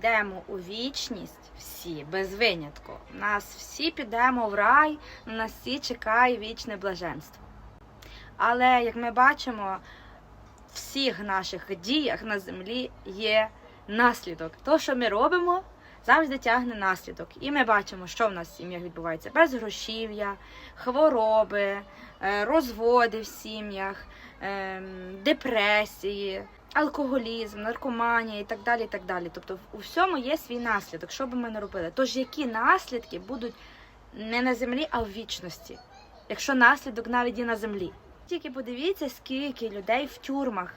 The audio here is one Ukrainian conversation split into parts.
підемо у вічність, всі, без винятку. Нас всі підемо в рай, на нас всі чекає вічне блаженство. Але як ми бачимо, в всіх наших діях на землі є наслідок. То, що ми робимо, завжди тягне наслідок. І ми бачимо, що в нас в сім'ях відбувається: безгрошів'я, хвороби, е, розводи в сім'ях, ем, депресії, алкоголізм, наркоманія і так далі. і так далі. Тобто у всьому є свій наслідок, що би ми не робили. Тож які наслідки будуть не на землі, а в вічності, якщо наслідок навіть і на землі. Тільки подивіться, скільки людей в тюрмах.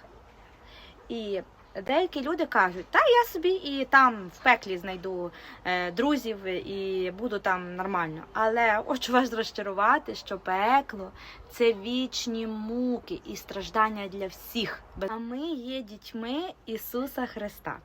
І деякі люди кажуть, та я собі і там в пеклі знайду е, друзів і буду там нормально. Але хочу вас розчарувати, що пекло це вічні муки і страждання для всіх. А ми є дітьми Ісуса Христа.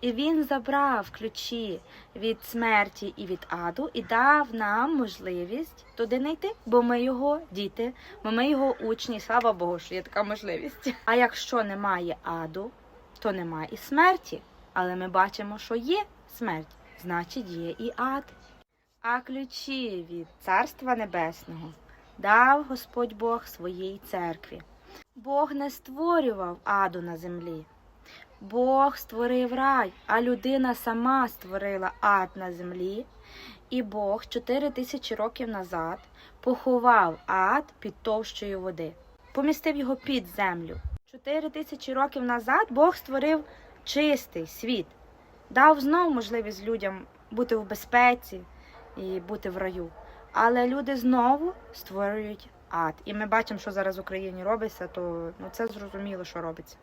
І Він забрав ключі від смерті і від аду і дав нам можливість туди не йти, бо ми його діти, бо ми його учні. Слава Богу, що є така можливість. А якщо немає аду, то немає і смерті. Але ми бачимо, що є смерть, значить є і ад. А ключі від Царства Небесного дав Господь Бог своїй церкві. Бог не створював аду на землі. Бог створив рай, а людина сама створила ад на землі. І Бог чотири тисячі років назад поховав ад під товщою води, помістив його під землю. Чотири тисячі років назад Бог створив чистий світ, дав знову можливість людям бути в безпеці і бути в раю. Але люди знову створюють ад. І ми бачимо, що зараз в Україні робиться, то ну, це зрозуміло, що робиться.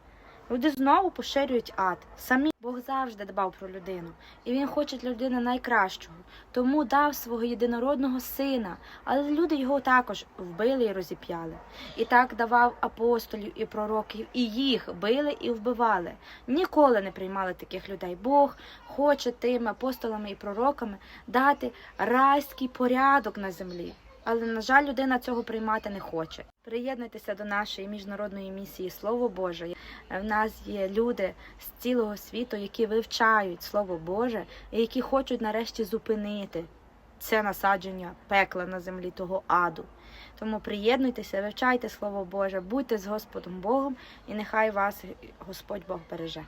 Люди знову поширюють ад. Самі Бог завжди дбав про людину, і він хоче для людини найкращого. Тому дав свого єдинородного сина, але люди його також вбили і розіп'яли. І так давав апостолів і пророків, і їх били і вбивали. Ніколи не приймали таких людей. Бог хоче тим апостолами і пророками дати райський порядок на землі. Але, на жаль, людина цього приймати не хоче. Приєднуйтеся до нашої міжнародної місії Слово Боже. В нас є люди з цілого світу, які вивчають Слово Боже і які хочуть нарешті зупинити це насадження пекла на землі того аду. Тому приєднуйтеся, вивчайте Слово Боже, будьте з Господом Богом, і нехай вас Господь Бог береже.